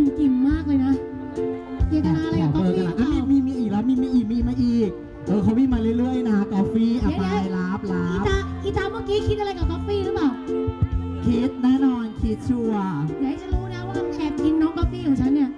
มกิ่มมากเลยนะเจตนาอะไรขกัอบกาเบอแฟร์หกันรือละเปอะล่ามีมีมีอีกแล้วมีมีอีกมีมาอีกเออเขามีมาเรื่อยๆนะกาแฟอะเดี๋ไปยวรับรัอีบตาอีตาเมื่อกี้คิดอะไรกับกาแฟหรือเปล่าคิดแน่นอนคิดชัวร์อย่าให้ฉันรู้นะว่าแอบกินน้องกาแฟของฉันเนี่ย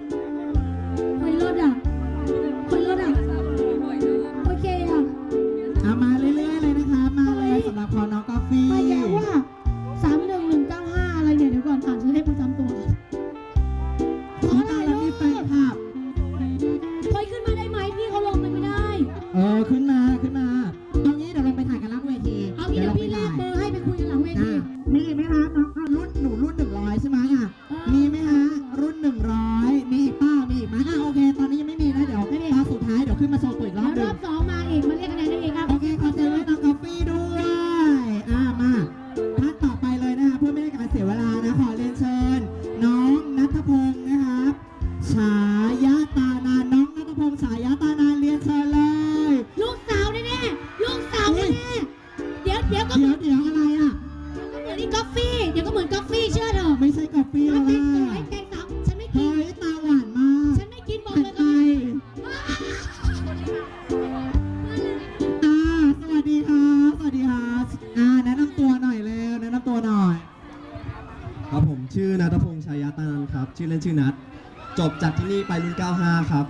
จบจากที่นี่ไปรุ่น 95 ครับ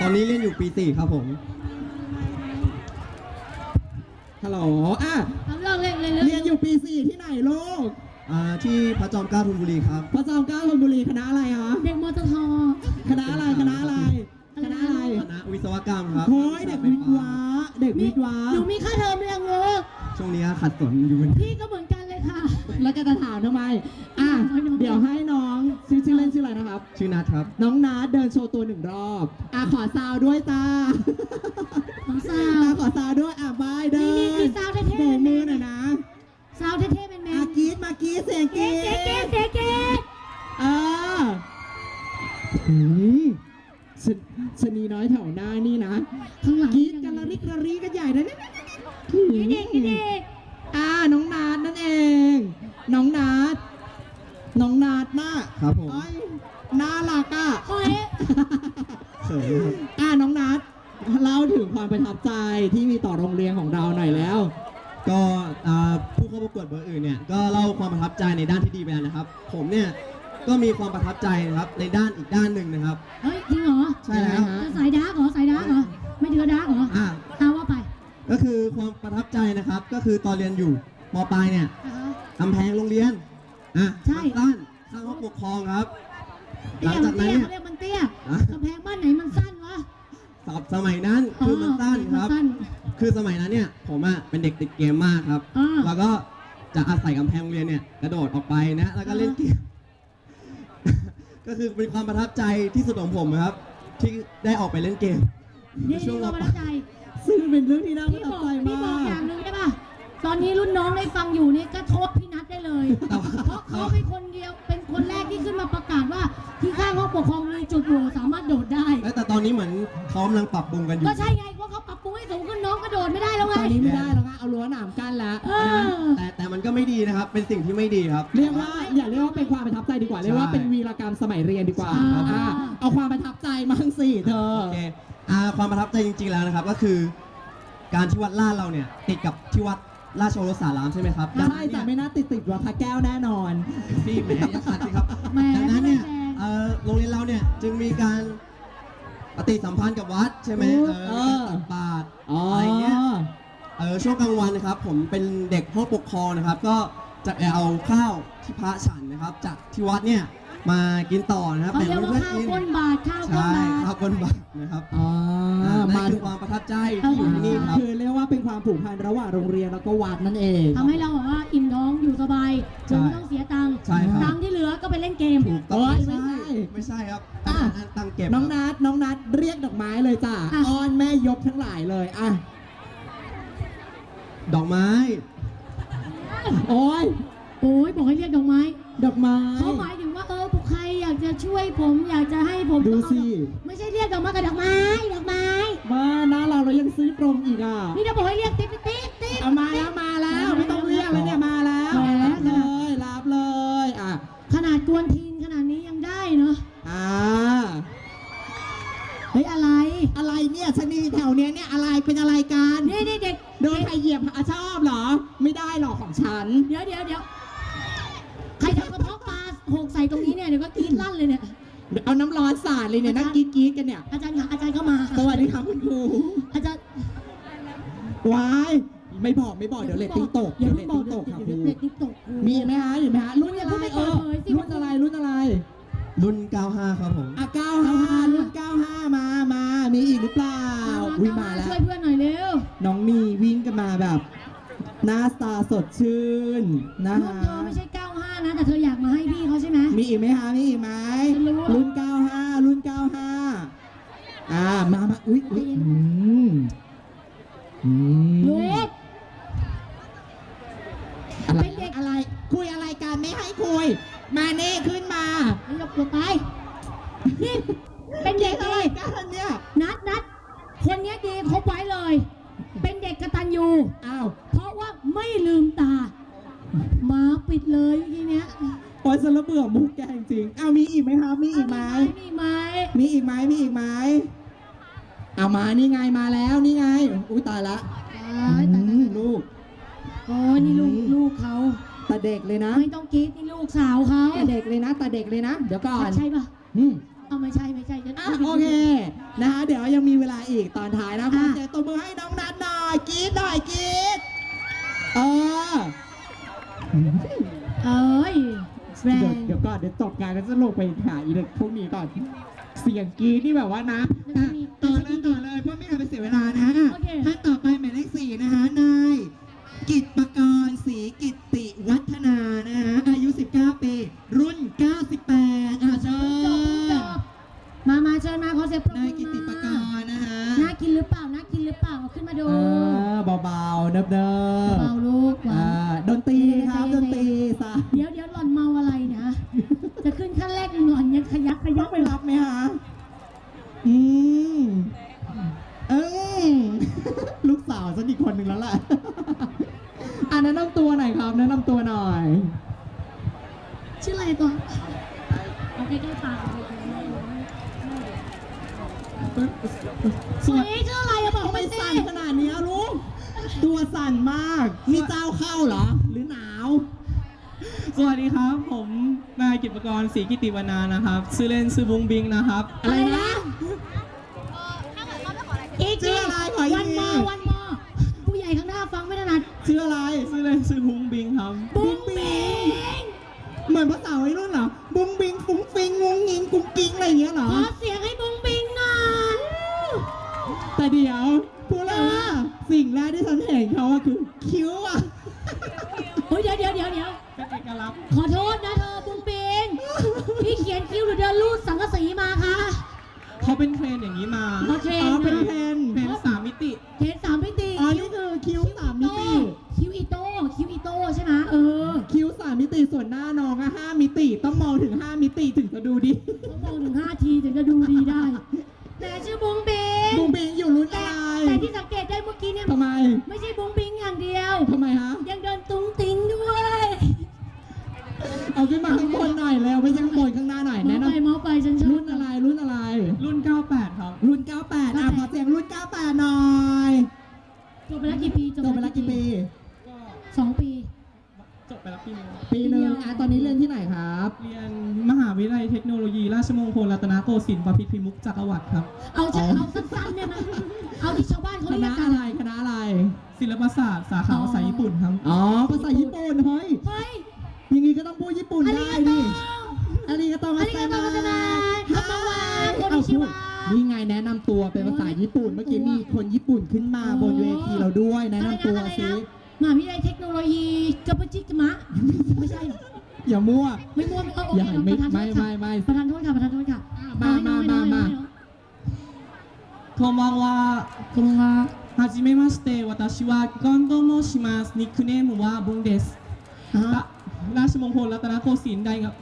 ตอนนี้เรียนอยู่ปี 4 ครับผม ฮัลโหลอะเอาเลิกเล่นเลยเรียนอยู่ปี 4 ที่ไหนลูกอ่าที่พระจอมเกล้าธนบุรีครับ พระจอมเกล้าธนบุรีคณะอะไรคะเด็กมอเตอร์ทอคณะอะไรคณะอะไรคณะอะไรคณะวิศวกรรมครับโอ้ยเด็กวิทย์วะเด็กมีวิทย์วะหนูมีค่าเทอมเรียงงูช่วงนี้ขัดสนอยู่พี่ก็เหมือนกันเลยค่ะ แล้วก็จะถามทำไม อะเดี๋ยวให้น้องชื่อชื่อเล่นชื่ออะไรนะครับ ชื่อนัทครับ น้องนาเดินโชว์ตัวหนึ่งรอบอะขอซาวด้วยจ้าของสาว อะขอซาวด้วยอะบายเดินนี่นี่คือซาวเท่ๆโบกมือหน่อยนะสาวเท่ๆเป็นแมอะนกรีดมากรีดเสียงกเก๊รีเก๊ดเก๊เก๊เก๊เออหืมชะชะนีน้อยแถวหน้านี่นะข้างหลังกรีดกันละริกละรีกันใหญ่เลยนี่เด็กนี่เด็กอ่าน้องนาดนั่นเอง น้องนาด น้องนาดมากครับผม โอ้ยน่ารักอะ โอ้ยเขินครับ อ่าน้องนัดเล่าถึงความประทับใจที่มีต่อโรงเรียนของเราหน่อยแล้ว ก็อ่าผู้เข้าประกวดเบอร์อื่นเนี่ยก็เล่าความประทับใจในด้านที่ดีไปแล้วนะครับ ผมเนี่ยก็มีความประทับใจนะครับในด้านอีกด้านหนึ่งนะครับ เฮ้ยจริงเหรอใช่แล้วจะสายดาร์กเหรอสายดาร์กเหรอไม่เดือดาร์กเหรออ่า เอาว่าไปก็คือความประทับใจนะครับ ก็คือตอนเรียนอยู่มปลายเนี่ยนะคะกำแพงโรงเรียน อะใช่มันสั้นข้างห้องปกครองครับหลัเตี้งยจากมันนั้นเตี้ยเนี่ย เขาเรียกมันเตี้ยอะกำแพงบ้านไหนมันสั้นวะสอบสมัยนั้นคือมันสั้นครับมันสั้น คือสมัยนั้นเนี่ยผมอะเป็นเด็กติดเกมมากครับ อ่าแล้วก็จะอาศัยกำแพงโรงเรียนเนี่ยกระโดดออกไปนะ แล้วก็เล่นเกม ก็คือเป็นความประทับใจที่สุดของผมครับ ที่ได้ออกไปเล่นเกมนี่ช่วงก็มประปทัลาบใจซึ่งเป็นเรื่องที่น่าประพี่ทับบอกใจพี่บมาอกอกย่างหนึ่งได้ป่ะ ตอนนี้รุ่นน้องได้ฟังอยู่นี่ก็โทษพี่นัทได้เลยแต่ว่าเพราะเขาเป็นคนเดียว เป็นคนแรกที่ขึ้นมาประกาศว่า ที่ข้างห้องปกครองมีจุดโหว่สามารถโดดได้ เอ้ยแต่ตอนนี้เหมือนเขากำลังปรับปรุงกันอยู่ ก็ใช่ไงว่าเขาปรับปรุงให้สูงขึ้นน้องก็โดดไม่ได้แล้วไง ตอนนี้ไม่ได้แล้วนะเอารั้วหนามกั้นแล้ว เอนะอแต่แต่มันก็ไม่ดีนะครับ เป็นสิ่งที่ไม่ดีครับ เรียกว่าอย่าเรียกว่าเป็นความประทับใจดีกว่า เรียกว่าเป็นวีรกรรมสมัยเรียนดีกว่าใช่ อ่าเอาความประทับใจมั่งสิเธอ โอเคอ่าความประทับใจจริงๆแล้วนะครับก็คือ การที่วัดลาดเราเนี่ยติดกับที่วัด ราชโอรสารามใช่ไหมครับใช่แต่ไม่น่าติดติดวัดพระแก้วแน่นอน พี่แหมอยักษ์ขัดสิครับแหม ดังนั้นเนี่ยไม่ได้แซงเอ่อโรงเรียนเราเนี่ยจึงมีการปฏิสัมพันธ์กับวัดใช่ไหมเอเอออการตักบาตรอ๋ออะไรเงี้ย เออช่วงกลางวันนะครับผมเป็นเด็กห้องปกครองนะครับ ก็จะไปเอาข้าวที่พระฉันนะครับ จากที่วัดเนี่ยมากินต่อนะครับเขาเรียกว่าเพื่อนข้าวๆกินก้นบาทข้าวก้นใช่บาท ข้าวก้นบาตรนะครับ อ๋อ อ่านั่มานคือความประทับใจที่อยู่ที่นี่ครับคือเรียกว่าเป็นความผูกพันระหว่างโรงเรียนแล้วก็วัดนั่นเอง ทำให้เราแบบว่าอิ่มท้องอยู่สบายโดยไม่ต้องเสียตังค์ใช่ครับ ตังค์ที่เหลือก็ไปเล่นเกมถูกต้องโอ๊ยไม่ไม่ใช่ใช่ ไม่ใช่ครับอะ ตั้งตั้งเก็บน้องครับนัดน้องนัดเรียกดอกไม้เลยจ้ะอะ อ้อนแม่ยกทั้งหลายเลยอะดอกไม้ โอ้ยโอ้ยบอกให้เรียกดอกไม้ดอกไม้ เขาหมายถึง จะช่วยผมอยากจะให้ผมดูสิ ไม่ใช่เรียกดอกไม้กับดอกไม้ดอกไม้ มานะเราเรายังซื้อตรงอีกอะนี่จะบอกให้เรียกติ๊บติ๊บติ๊บเอามาแล้วมาแล้วไม่ต้องเรียกแล้วเนี่ยมาแล้วรับเลยรับเลยอะขนาดกวนทีนขนาดนี้ยังได้เนาะอ่าเฮ้ยอะไรอะไรเนี่ยชนีแถวเนี้ยเนี่ยอะไรเป็นอะไรกันนี่นี่เด็กโดนใครเหยียบชอบเหรอ ไม่ได้หรอกของฉัน เดี๋ยวเดี๋ยวเดี๋ยว เลยเนี่ยนั่งกรี๊ดๆกันเนี่ย อาจารย์ค่ะอาจารย์เข้ามาสวัสดีครับคุณครูอาจารย์วายไม่บอกไม่บอกเดี๋ยวเลตติ้งตกอย่าเดี๋ยวเลเพิ่ตงบอติ้กงเดี๋ตยวกครับครูเดี๋ยวเด็กติ๊กตกมีไหมฮะเห็นไหมฮะรุ่นอะไรอย่าเพิ่งเออเปิดเผยสิรุ่นอะไรรุ่นอะไร รุ่น 95 ครับผมอะ95 รุ่น 95 มามามีอีกหรือเปล่าอุ้ยมาแล้วช่วยเพื่อนหน่อยเร็วน้องนีวิ่งกันมาแบบ หน้าตาสดชื่นนะรุ่นฮะเธอไม่ใช่95 นะ แต่เธออยากมาให้พี่เขาใช่ไหม มีอีกไหมฮะมีอีกไหมฉันรู้ รุ่น 95 รุ่น 95 อ่า มามาอุ้ยอุ้ยอืมอืมลูก อะไรเป็นเด็ก อะไร คุยอะไรกันไม่ให้คุย มาเน่ขึ้นมานี่หลบหลบไป นี่ เป็นเด็กอะไรดีกันเนี่ยนัดนัดคนเนี้ยดีคบไว้เลย เป็นเด็กกตัญญูอ้าว เพราะว่าไม่ลืมตาห มาปิดเลยเมื่อกี้เนี้ยโอ้ยฉันระเบื่อมุกแกจริงๆอ้าวมีอีกไหมครับมีอีกไหมมีไหมมีอีกไหมมีอีกไหมเอามานี่ไงมาแล้วนี่ไงอุ้ยตายละตายตายอืตายมลูก โอ้ยนี่ลูกอืม ลูกเขาตาเด็กเลยนะไม่ต้องกรีดนี่ลูกสาวเขาตาเด็กเลยนะตาเด็กเลยนะ เดี๋ยวก่อนใช่ปะอืม เอาไม่ใช่ไม่ใช่ฉันอะโอเคนะคะเดี๋ยวยังมีเวลาอีกตอนท้ายนะขออะเสียงตบมือให้น้องนัทหน่อยกรี๊ดหน่อยกรี๊ดเออ เอ้ยแรเดี๋ยวง เดี๋ยวก่อนเดี๋ยวจบงานก็จะลงไปหาอีเด็กพวกนี้ก่อน เสียงกรี๊ดนี่แบบว่านะอะต่อเลยต่อเลยเพื่อไม่ให้ไปเสียเวลานะฮะโอเค ท่านต่อไปหมายเลขสี่นะฮะนายกิตปกรณ์ศรีกิตติวัฒนานะฮะอายุ 19 ปี รุ่น 98อะเชิจบจญบมามาเชิญมาขอเสียงปรบมืนายอกิตติปกรณ์นะฮะน่ากินหรือเปล่าน่ากินหรือเปล่าเอาขึ้นมาดูเออเบาๆเนิบๆเบาลูกหวา อ่าน ดนตรีครับดนตรีซะ เดี๋ยวเดี๋ยวหล่อนเมาอะไรนะ จะขึ้นขั้นแรกหล่อนยังขยักขยั ต้อก งไปรับไหมฮะอืมเออลูกสาวฉันอีกคนหนึ่งแล้วแหละ อะแนะนำตัวหน่อยครับแนะนำตัวหน่อย ชื่ออะไรตัวเอาใกล้ๆปากสวยชื่ออะไรอะบอก ทำไม ไปสิ สั่นขนาดนี้อะลูก ตัวสั่นมากนี่เจ้าเข้าเหรอ หรือหนาว สวัสดีครับ ผมนายกิตปกรณ์ศรีกิติวนานะครับ ชื่อเล่นชื่อบุงบิงนะครับ อะไรนะ อีกชื่ออะไรขออีก วันมอวันมอผู้ใหญ่ข้างหน้าฟังไม่ถนัดชื่ออะไรชื่อเล่นชื่อบุงบิงครับ บุ้งบิงเหมือนภาษาวัยรุ่นเหรอ บุ้งบิงฟุ้งฟิงงงงิงกุ้งกิ้งอะไรอย่างเงี้ยเหรอขอเสียงให้บุ้งบิงหน่อยแต่เดี๋ยวพูดเลยว่าสิ่ งแรกที่ฉันเห็นเขาอะคือคิ้วอะเฮ้ยเดี๋ยวเดี๋ยวเดี๋ยวเดี๋ยวเป็นเอกลักษณ์ขอโทษนะเธอบุ้งบิงพี่เขียนคิ้วหรือเดินลูดสังกะสีมาคะ เขาเป็นเทรนอย่างนี้มาเขาเทรนอ๋อเป็นนะเพนเทรนสามมิติ เทรนสามมิติอ๋อนี่คือคิ้วสามมิติ คิ้วอีโต้คิ้วอีโต้ใช่ไหมเออคิ้วสามมิติส่วนหน้าน้องอะห้ามิติ ต้องมองถึงห้ามิติถึงจะดูดีเขามองถึงห้าทีถึงจะดูดีได้ แต่ชื่อบุ้งบิงบุ้ง ไมไม่ใช่บุ้งบิงอย่างเดียว ทำไมฮะ ยังเดินตุ้งติ้งด้วย เอาขึ้นมาข้างบนหน่อยแล้วไม่ใช่ข้างบนข้างหน้าหน่อยเมาแนะน ศิลปศาสตร์สาขาภาษาญี่ปุ่นครับ อ๋อ ภาษาญี่ปุ่น เฮ้ย เฮ้ย อย่างงี้ก็ต้องพูดญี่ปุ่น อาริ ได้ กาโต ดิอาริกาโต อาริกาโตมาสนาคามาว่าโคนิชิวะ นี่ไงแนะนำตัวเป็นภาษาญี่ปุ่น เมื่อกี้มีคนญี่ปุ่นขึ้นมาบนเวทีเราด้วย แนะนำตัว อะไร สิ นะมหาวิทยาลัยเทคโนโลยีกัปปจิกมะ ไม่ใช่เหรอ อย่ามั่ว ไม่ม่วงเออโอ อย่า เค ไม่ ประธานโท ไม่ ษค่ะ ไม่ไม่ ประธานโทษค่ะประธานโทษค่ะ มา เอให้น้อง มา ให้น้อง มา ให้น้อง こんばんは。こんばんは はじめまして。私はガンと申します。ニックネームはブンです。 อ่ะ らราชมงคลรัตนโกสินทร์大学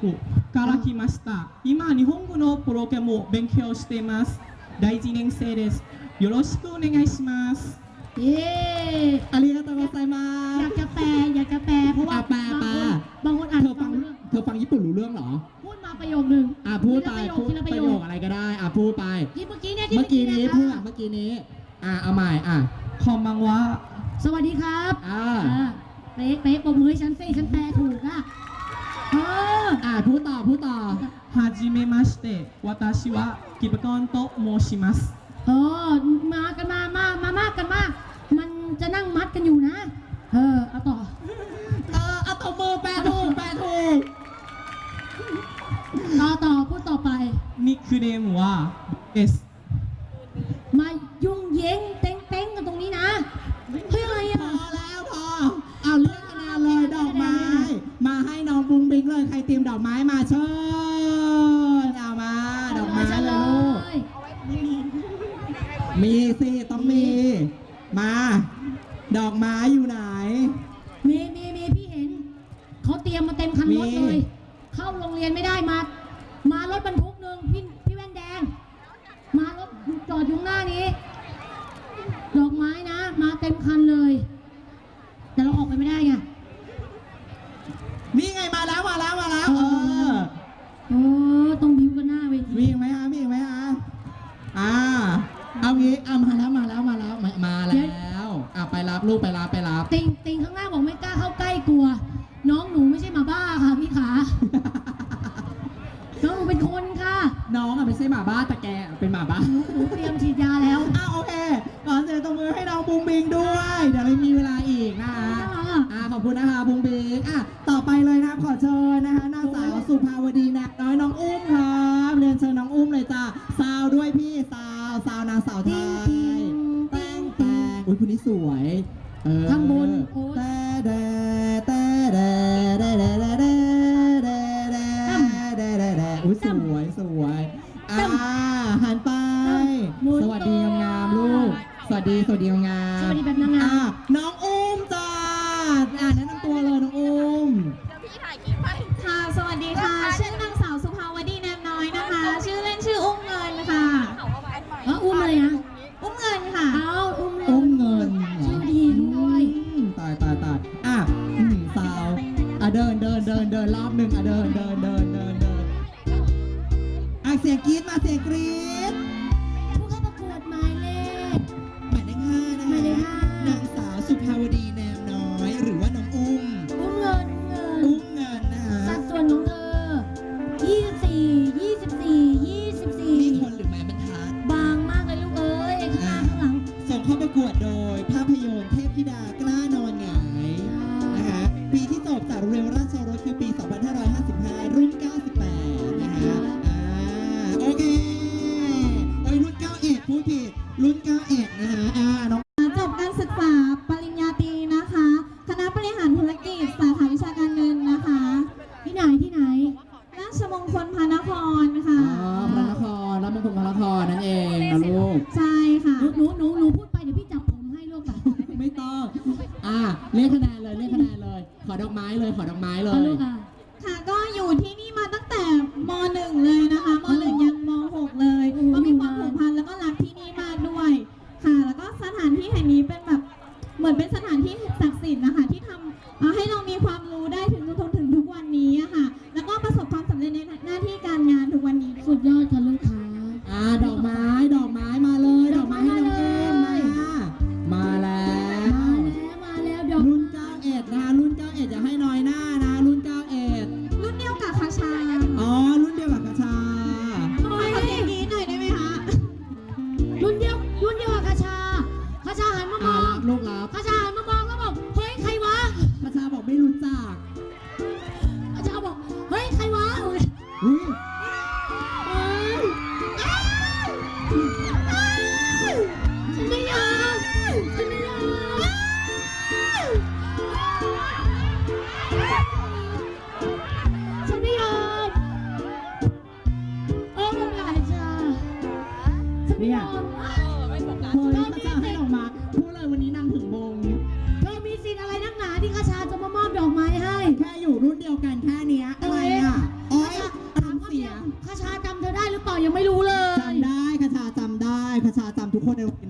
から来ました。今、日本語のプログラムを勉強しています。第一年生です。よろしくお願いします。 เย้ อาริกาโตมาไซมา อยากจะแปลอยากจะแปลเพราะว่า อ่ะแปล บาง แปล คนบางคนอ่าน เธอ ฟั ฟั ง ง ไม่รู้เรื่อง เธอฟังญี่ปุ่นรู้เรื่องเหรอ พูดมาประโยคหนึ่ง อ่ะพูดไป ทีละประโยค พูด อะเอาใหม่อะคอมมังวะสวัสดีครับอ่าเป๊กเป๊กปมมือให้ฉันเซ่ฉันแปลถูกอะเอออะพูดต่อพูดต่อฮาจิเมมาสเตะวาตาชิวะกิบกอนโตโมชิมัสเออมากันมามามามากกันมาก มันจะนั่งมัดกันอยู่นะ เออเอาต่อ เออเอาตบมือแปลถูกแปลถูกต่อต่อพูดต่อไปนี่คุเรมวะเอส เย้งเต้งเต้งกันตรงนี้นะเฮ้ยอะไรพอะ อแล้วพอ เอาเลือกคะแนนเลยดอกไม้ มาให้น้องบุ้งบิงเลยใครเตรียมดอกไม้มาเชิญ วงเบกอะต่อไปเลยนะขอเชิญนะคะนางสาวสุภาวดีนะน้อยน้องอุ้มค่ะ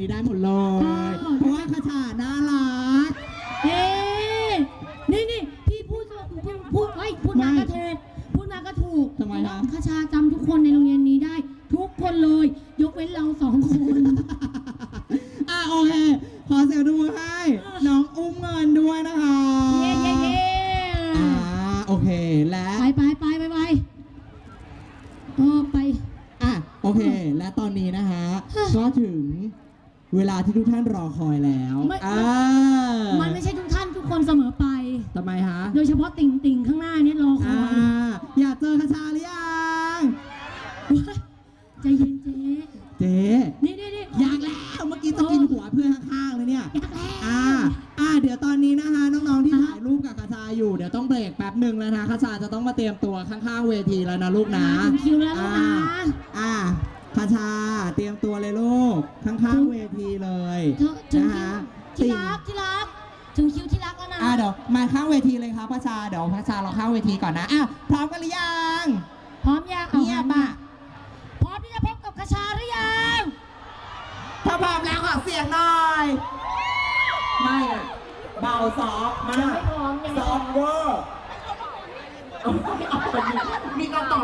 นี้ได้หมดเลย เพราะว่าคาถาน่ารัก เอ๊นี่นี่พี่พูดก็พูดพูดไอ้พูดมาก็เทพูดมาก็ถูกทำไมคะ คาชาจำทุกคนในโรงเรียนนี้ได้ ทุกคนเลย ยกเว้นเราสองคน อะโอเค ขอเสียงดูให้ น้องอุ้มเงินด้วยนะคะเย้เย้เย้อ่าโอเค และ ไปไปไปไปไปอ๋อไป อะโอเค และตอนนี้นะคะ ก็ถึง เวลาที่ทุกท่านรอคอยแล้วไม่ อ่ามันไม่ใช่ทุกท่านทุกคนเสมอไป ทำไมฮะโดยเฉพาะติ่งติ่งๆข้างหน้าเนี่ยรอคอ่าอยอยากเจอคาชาหรือยังใจเย็นเจ๊เจ๊นี่นี่นี่อยากแล้วเมื่อกี้จะกินหัวเพื่อนข้างๆเลยเนี่ย อยากแล้ว อ่า อ่า เดี๋ยวตอนนี้นะคะน้องๆที่อ่าถ่ายรูปกับคาชาอยู่ เดี๋ยวต้องเบรกแป๊บหนึ่งแล้วนะคาชาจะต้องมาเตรียมตัวข้างๆเวทีแล้วนะลูกนะ ถึงคิวแล้วลูกนะ อ่า คาชาเตรียมตัวเลยลูก ข้างๆเวทีเลยเธอถึงนะคิวฮะที่รักที่รักถึงคิวที่รักแล้วนะ อ่าเดี๋ยวมาข้างเวทีเลยครับพระชาเดี๋ยวพระชาเราข้างเวทีก่อนนะอะพร้อมกันหรือยังพร้อมยังอาเงียบอะพร้อมที่จะพบกับกระชาหรือยังถ้าพร้อมแล้วขอเสียงหน่อยไม่อะเบาซอฟต์มากไม่พร้อมยังซอฟต์เวอร์มีคำตอบ